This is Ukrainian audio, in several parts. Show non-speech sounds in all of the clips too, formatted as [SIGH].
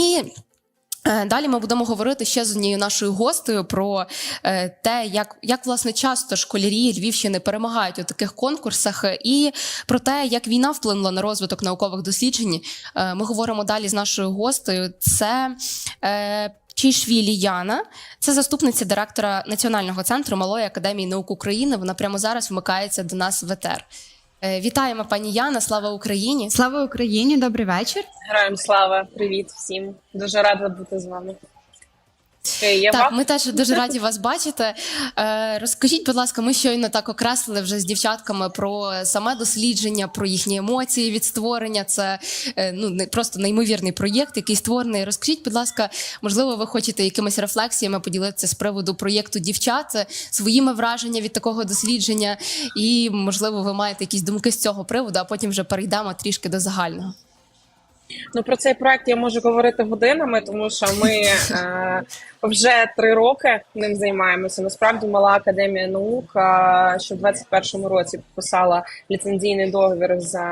І е, Далі ми будемо говорити ще з однією нашою гостею про е, те, як, як власне часто школярі Львівщини перемагають у таких конкурсах, і про те, як війна вплинула на розвиток наукових досліджень. Е, Ми говоримо далі з нашою гостею. Це Чішвілі Яна, це заступниця директора Національного центру Малої академії наук України. Вона прямо зараз вмикається до нас в етер. Е, Вітаємо, пані Яна. Слава Україні! Слава Україні, добрий вечір. Героям слава, привіт всім. Дуже рада бути з вами. Е, Єва? Так, ми теж [LAUGHS] дуже раді вас бачити. Е, розкажіть, будь ласка, ми щойно так окреслили вже з дівчатками про саме дослідження, про їхні емоції від створення. Це е, ну не просто неймовірний проєкт, який створений. Розкажіть, будь ласка, можливо, ви хочете якимись рефлексіями поділитися з приводу проєкту дівчат, е, своїми враження від такого дослідження, і можливо, ви маєте якісь думки з цього приводу, а потім вже перейдемо трішки до загального. Ну про цей проект я можу говорити годинами, тому що ми е, вже три роки ним займаємося. Насправді мала академія наук, е, що в 21-му році підписала ліцензійний договір за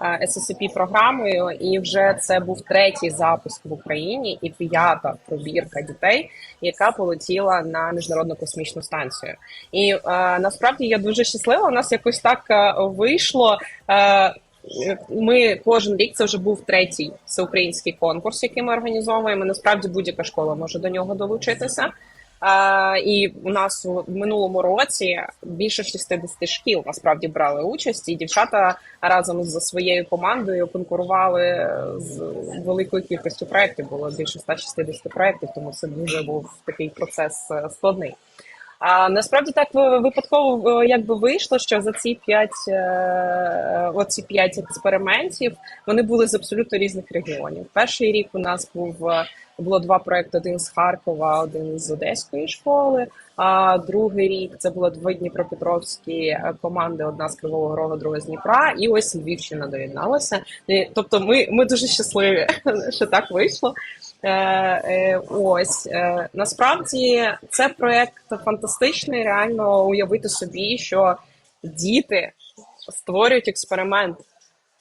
е, SSCP програмою, і вже це був третій запуск в Україні і п'ята пробірка дітей, яка полетіла на міжнародну космічну станцію. І е, насправді я дуже щаслива. У нас якось так е, вийшло. Е, ми кожен рік це вже був третій всеукраїнський конкурс, який ми організовуємо. Насправді будь-яка школа може до нього долучитися. А, і у нас у минулому році більше 60 шкіл насправді брали участь, і дівчата разом зі своєю командою конкурували з великою кількістю проєктів. Було більше 160 проєктів, тому це дуже був такий процес е, складний. А насправді так випадково е, якби вийшло, що за ці п'ять е, оці п'ять експериментів вони були з абсолютно різних регіонів. Перший рік у нас був е, було два проекти: один з Харкова, один з Одеської школи. А другий рік це було дві Дніпропетровські е, команди: одна з Кривого Рогу, друга з Дніпра, і ось Львівщина доєдналася. Тобто, ми, ми дуже щасливі, [LAUGHS] що так вийшло. Е, е, ось е, насправді це проект фантастичний. Реально уявити собі, що діти створюють експеримент.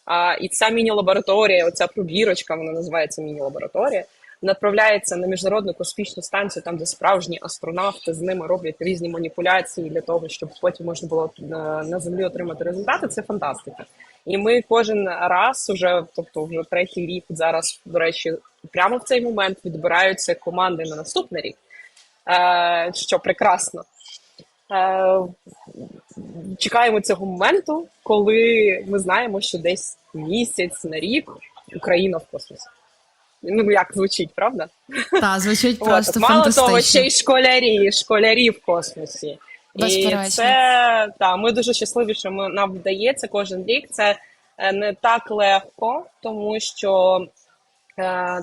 А, і ця міні-лабораторія, оця пробірочка, вона називається міні-лабораторія, направляється на міжнародну космічну станцію, там де справжні астронавти з ними роблять різні маніпуляції для того, щоб потім можна було на, землі отримати результати. Це фантастика. І ми кожен раз, уже, тобто вже третій рік зараз, до речі, прямо в цей момент відбираються команди на наступний рік, е, що прекрасно. Е, чекаємо цього моменту, коли ми знаємо, що десь місяць на рік Україна в космосі. Ну, як звучить, правда? Та звучить [LAUGHS] От, просто мало того, ще й школярі, школярі в космосі. І це та ми дуже щасливі, що ми нам вдається кожен рік. Це е, не так легко, тому що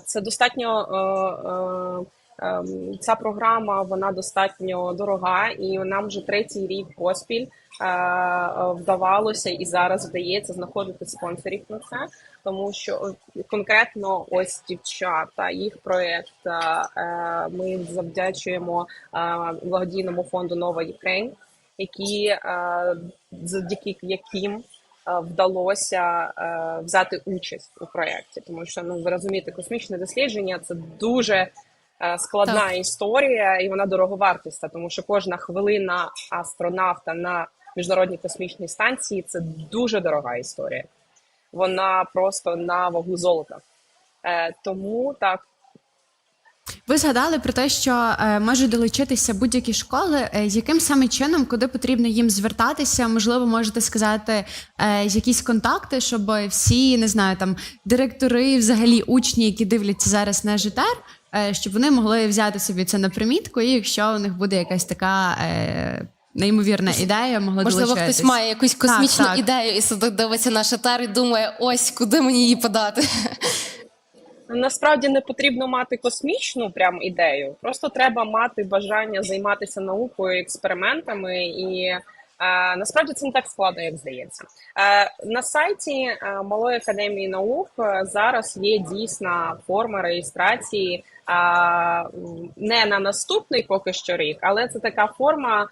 це достатньо. Е, е, ем, Ця програма вона достатньо дорога, і нам вже третій рік поспіль е, е, вдавалося і зараз вдається знаходити спонсорів на це, тому що е, конкретно ось дівчата, їх проєкт е, е, ми завдячуємо е, благодійному фонду Нова Ukraine, які е, завдяки яким е, вдалося е, взяти участь у проєкті, тому що ну ви розумієте, космічне дослідження це дуже е, складна Так. історія, і вона дороговартісна, тому що кожна хвилина астронавта на міжнародній космічній станції це дуже дорога історія. Вона просто на вагу золота. Е, тому так, Ви згадали про те, що е, можуть долучитися будь-які школи. Е, яким саме чином, куди потрібно їм звертатися? Можливо, можете сказати е, якісь контакти, щоб всі не знаю, там директори, взагалі учні, які дивляться зараз на ЖТР, е, щоб вони могли взяти собі це на примітку, і якщо у них буде якась така. Е, Неймовірна ідея, могли Можливо, долучитись. хтось має якусь космічну так. ідею і сидить дивиться наш етер і думає, ось куди мені її подати. Насправді не потрібно мати космічну прям ідею, просто треба мати бажання займатися наукою, експериментами, і е, насправді це не так складно, як здається. Е, на сайті е, Малої академії наук зараз є дійсна форма реєстрації е, не на наступний поки що рік, але це така форма.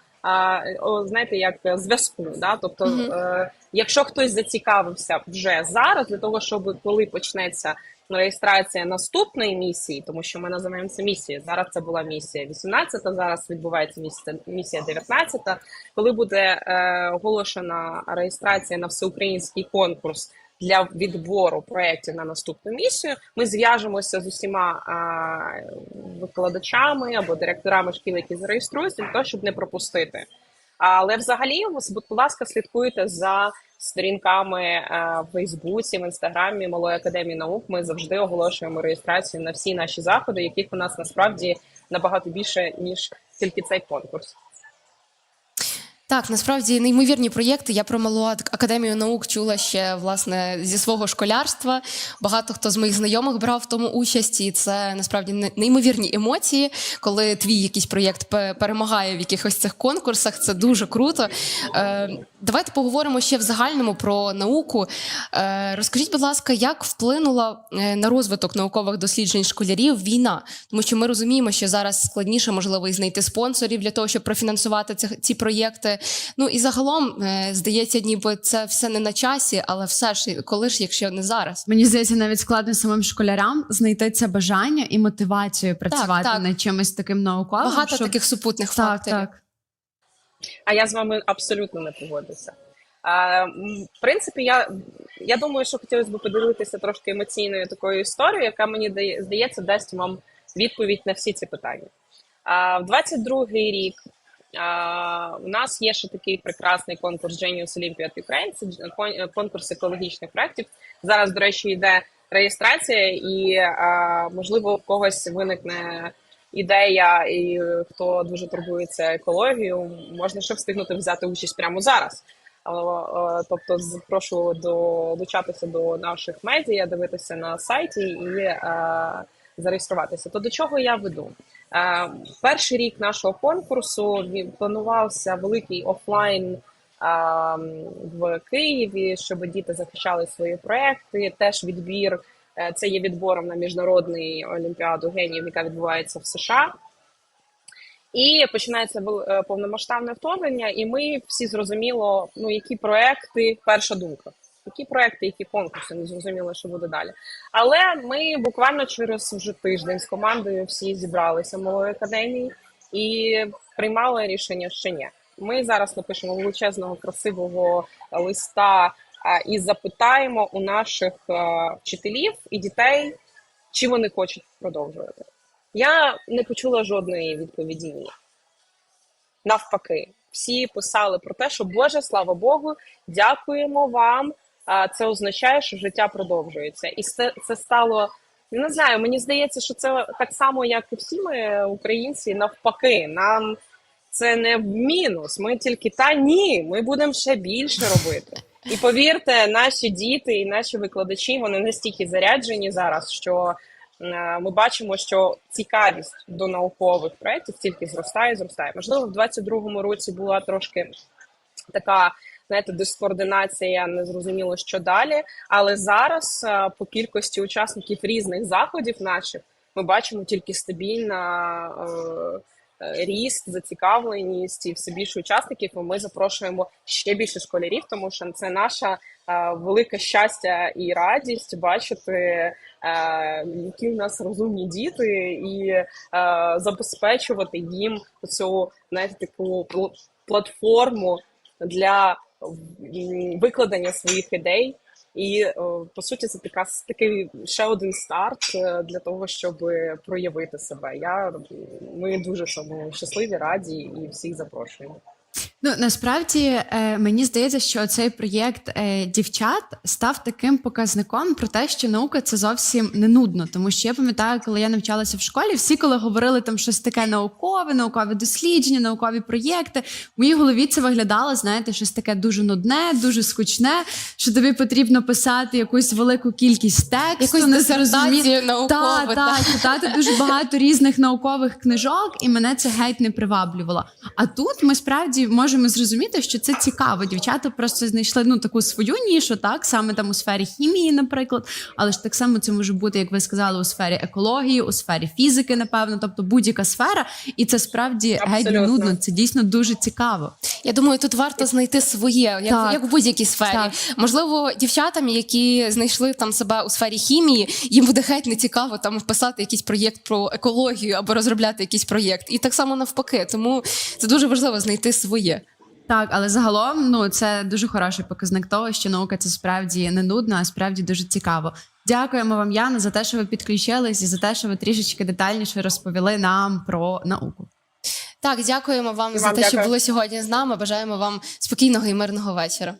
Знаєте, як зв'язку, да? тобто, Мгм. е, якщо хтось зацікавився вже зараз, для того, щоб коли почнеться реєстрація наступної місії, тому що ми називаємо це місією. Зараз це була місія 18, зараз відбувається місія, місія 19. Коли буде е, оголошена реєстрація на всеукраїнський конкурс для відбору проєктів на наступну місію, ми зв'яжемося з усіма е, викладачами або директорами шкіл, які зареєструються, для того, щоб не пропустити. Але взагалі, будь ласка, слідкуйте за сторінками е, в Фейсбуці, в інстаграмі Малої академії наук. Ми завжди оголошуємо реєстрацію на всі наші заходи, яких у нас насправді набагато більше ніж тільки цей конкурс. Так, насправді неймовірні проєкти. Я про малу академію наук чула ще власне зі свого школярства. Багато хто з моїх знайомих брав в тому участь, і це насправді не- неймовірні емоції, коли твій якийсь проєкт перемагає в якихось цих конкурсах. Це дуже круто. Е, давайте поговоримо ще в загальному про науку. Е, розкажіть, будь ласка, як вплинула е, на розвиток наукових досліджень школярів війна? Тому що ми розуміємо, що зараз складніше можливо і знайти спонсорів для того, щоб профінансувати ці проєкти. Ну і загалом е, здається, ніби це все не на часі, але все ж коли ж, якщо не зараз. Мені здається, навіть складно самим школярам знайти це бажання і мотивацію працювати так. над чимось таким науковим. Багато щоб... таких супутних так, факторів. так. А я з вами абсолютно не погоджуся. А, в принципі, я, я думаю, що хотілося б поділитися трошки емоційною такою історією, яка мені дає, здається, дасть вам відповідь на всі ці питання. А, в 22-й рік у нас є ще такий прекрасний конкурс Genius Olympiad Ukraine, це конкурс екологічних проєктів. Зараз, до речі, йде реєстрація, і можливо у когось виникне ідея, і хто дуже турбується екологією, можна ще встигнути взяти участь прямо зараз. Е, е, Тобто, прошу долучатися до наших медіа, дивитися на сайті і е, зареєструватися. То до чого я веду? Е, перший рік нашого конкурсу планувався великий офлайн е, в Києві, щоб діти захищали свої проекти. Теж відбір. Е, Це є відбором на міжнародний олімпіаду геніїв, яка відбувається в США. І починається повномасштабне вторгнення, і ми всі зрозуміло, ну які проекти, перша думка. Які проекти, які конкурси, не зрозуміло, що буде далі. Але ми буквально через вже тиждень з командою всі зібралися в малої академії і приймали рішення, що ні. Ми зараз напишемо величезного красивого листа і запитаємо у наших вчителів і дітей, чи вони хочуть продовжувати. Я не почула жодної відповіді ні. Навпаки, всі писали про те, що Боже, слава Богу, дякуємо вам. Це означає, що життя продовжується. І це, це стало. Не знаю, мені здається, що це так само, як і всі ми, українці, навпаки, нам це не мінус. Ми тільки та ні, ми будемо ще більше робити. І повірте, наші діти і наші викладачі вони настільки заряджені зараз, що е, ми бачимо, що цікавість до наукових проєктів тільки зростає, зростає. Можливо, в 22-му році була трошки така. Знаєте, дискоординація, не зрозуміло, що далі. Але зараз, е, по кількості учасників різних заходів наших, ми бачимо тільки стабільна е, е, ріст, зацікавленість і все більше учасників. Ми запрошуємо ще більше школярів, тому що це наша е, велике щастя і радість бачити, які у нас розумні діти, і забезпечувати їм цю знаєте, таку платформу для викладення своїх ідей. І е, по суті, це така такий ще один старт е, для того, щоб проявити себе. Я ми дуже щасливі, раді і всіх запрошуємо. Ну насправді е, мені здається, що цей проєкт е, дівчат став таким показником про те, що наука це зовсім не нудно. Тому що я пам'ятаю, коли я навчалася в школі, всі, коли говорили там щось таке наукове, наукові дослідження, наукові проєкти, в моїй голові це виглядало, знаєте, щось таке дуже нудне, дуже скучне, що тобі потрібно писати якусь велику кількість тексту, Якусь незрозумі- дисертацію наукову. так, так, читати дуже багато різних наукових книжок, і мене це геть не приваблювало. А тут ми справді можемо можемо зрозуміти, що це цікаво. Дівчата просто знайшли ну таку свою нішу, так саме там у сфері хімії, наприклад. Але ж так само це може бути, як ви сказали, у сфері екології, у сфері фізики, напевно, тобто будь-яка сфера, і це справді геть нудно. Це дійсно дуже цікаво. Я думаю, тут варто знайти своє, як, Так. як в будь-якій сфері. Так. Можливо, дівчатам, які знайшли там себе у сфері хімії, їм буде геть не цікаво там вписати якийсь проєкт про екологію або розробляти якийсь проєкт. І так само навпаки. Тому це дуже важливо знайти своє. Так, але загалом ну це дуже хороший показник того, що наука це справді не нудно, а справді дуже цікаво. Дякуємо вам, Яна, за те, що ви підключились, і за те, що ви трішечки детальніше розповіли нам про науку. Так, дякуємо вам І за вам те, що були сьогодні з нами. Бажаємо вам спокійного і мирного вечора.